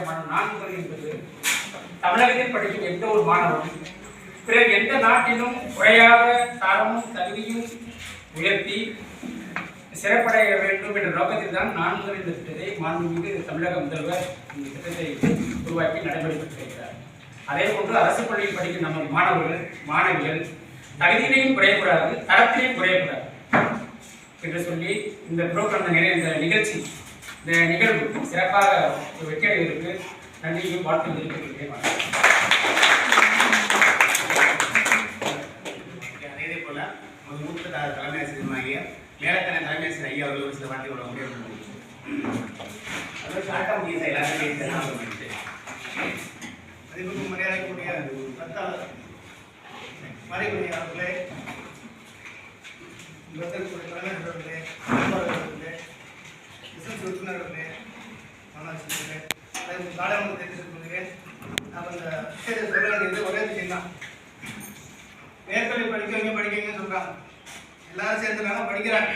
முன்னேற்றமான நான்கு முறை என்பது தமிழகத்தில் படிக்கும் எந்த ஒரு மாணவரும் பிறர் எந்த நாட்டிலும் குறையாத தரமும் தகுதியும் உயர்த்தி சிறப்படைய வேண்டும் என்ற நோக்கத்தில் தான் நான்கு இந்த திட்டத்தை மாண்புமிகு தமிழக முதல்வர் இந்த திட்டத்தை உருவாக்கி நடைமுறைப்படுத்தியிருக்கிறார் அதே போன்று அரசு பள்ளியில் படிக்கும் நம்ம மாணவர்கள் மாணவிகள் தகுதியிலையும் குறையக்கூடாது தரத்திலையும் குறையக்கூடாது என்று சொல்லி இந்த ப்ரோக்ராம் இந்த நிகழ்ச்சி இந்த நிகழ்வு சிறப்பாக வெற்றியடைவதற்கு வெற்றி நன்றியும் வாழ்த்து தெரிவித்துக் அதே போல ஒரு மூத்த த- தலைமை ஆசிரியருமாகிய மேலத்தனை தலைமை ஆசிரியர் ஐயா அவர்கள் ஒரு சில வார்த்தைகளோட முடிவு அது ஷார்ட்டா முடியும் சார் எல்லாரும் மரியாதைக்குரிய கத்தாளர் மறைக்குரிய அவர்களே அவர்களே எஸ்எஸ் உறுப்பினர்களே மாணவர்களே அதே காலையில் தெரிவித்துக் கொள்கிறேன் இந்த விஷயத்தை சொல்ல வேண்டியது ஒரே விஷயம் தான் மேற்கல்வி படிக்கவங்க படிக்கவங்கன்னு சொல்கிறாங்க எல்லாரும் சேர்ந்துருக்காங்க படிக்கிறாங்க.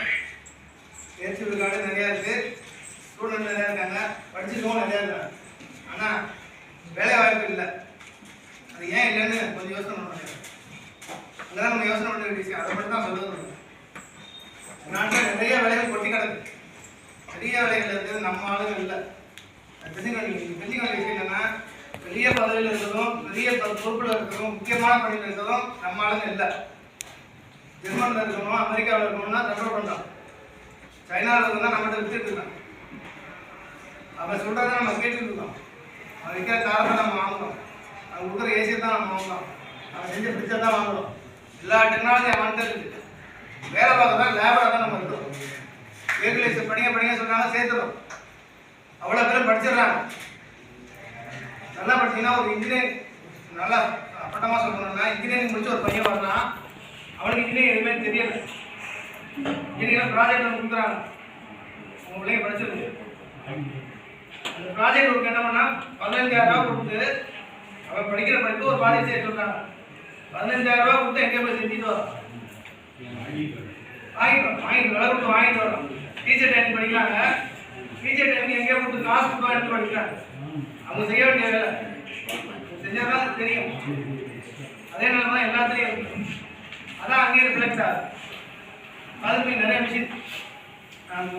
தேர்ச்சி விழுக்காடு நிறையா இருக்குது ஸ்டூடெண்ட் நிறையா இருக்காங்க. படிச்சிருக்கவங்க நிறையா இருக்காங்க. ஆனால் வேலை வாய்ப்பு இல்லை. அது ஏன் இல்லைன்னு கொஞ்சம் யோசனை பண்ணுங்க அதெல்லாம் நம்ம யோசனை பண்ண வேண்டிய விஷயம். அதை மட்டும் தான் சொல்லுவது நாட்டில் நிறைய வேலைகள் கொட்டி கிடக்கு. நிறைய வேலைகள் இருக்குது நம்ம ஆளுங்க இல்லை. அது தெரிஞ்சுக்க என்னன்னா பெரிய பதவியில் இருந்ததும் பெரிய பொறுப்பில் இருக்கிறதும் முக்கியமான பணியில் இருக்கிறதும் நம்ம இல்லை. ஜெர்மனில் இருக்கணும் அமெரிக்காவில் இருக்கணும்னா கண்ட்ரோல் பண்ணுறான் சைனாவில் இருக்கணும்னா நம்மகிட்ட வித்துட்டு இருக்கான் அவன் சொல்கிறத நம்ம கேட்டுட்டு இருக்கோம். அவன் விற்கிற காரத்தை நம்ம வாங்குறோம். அவன் கொடுக்குற ஏசியை தான் நம்ம வாங்குறோம். அவன் செஞ்ச பிடிச்சா தான் வாங்குறோம். எல்லா டெக்னாலஜி அவன்கிட்ட இருக்கு. வேலை பார்க்க தான் லேபராக தான் நம்ம இருக்கிறோம் ஏர்கிலேஸ் படிங்க படிங்க சொன்னாலும் சேர்த்துறோம். அவ்வளோ பேரும் படிச்சிடுறாங்க. நல்லா படிச்சீங்கன்னா ஒரு இன்ஜினியரிங் நல்லா பட்டமாக சொல்லணும்னா இன்ஜினியரிங் முடிச்ச ஒரு பையன் வரலாம் அவனுக்கு இன்ஜினியரிங் எதுவுமே தெரியல. இன்ஜினியரிங் ப்ராஜெக்ட் ஒன்று கொடுக்குறாங்க. உங்க பிள்ளைங்க படிச்சிருக்கு அந்த ப்ராஜெக்ட் ஒர்க் என்ன பண்ணால் பதினஞ்சாயிரம் ரூபா கொடுத்து அவன் படிக்கிற படிப்பு ஒரு ப்ராஜெக்ட் செய்ய சொல்றாங்க பதினஞ்சாயிரம் ரூபா கொடுத்து எங்கே போய் செஞ்சுட்டு வரோம் வாங்கிட்டு வரோம் வாங்கிட்டு விலை கொடுத்து வாங்கிட்டு வரோம் டீச்சர் ட்ரைனிங் படிக்கிறாங்க. டீச்சர் டைம் எங்கேயோ கொடுத்து காசு கொடுத்து எடுத்து படிக்கிறாங்க அவங்க செய்ய வேண்டிய வேலை செஞ்சாதான் தெரியும். அதே நிலைமை தான் எல்லாத்துலேயும் இருக்கு. அதான் அங்கேயே ரிஃப்ளெக்ட் ஆகுது. அதுக்கு நிறைய விஷயம்.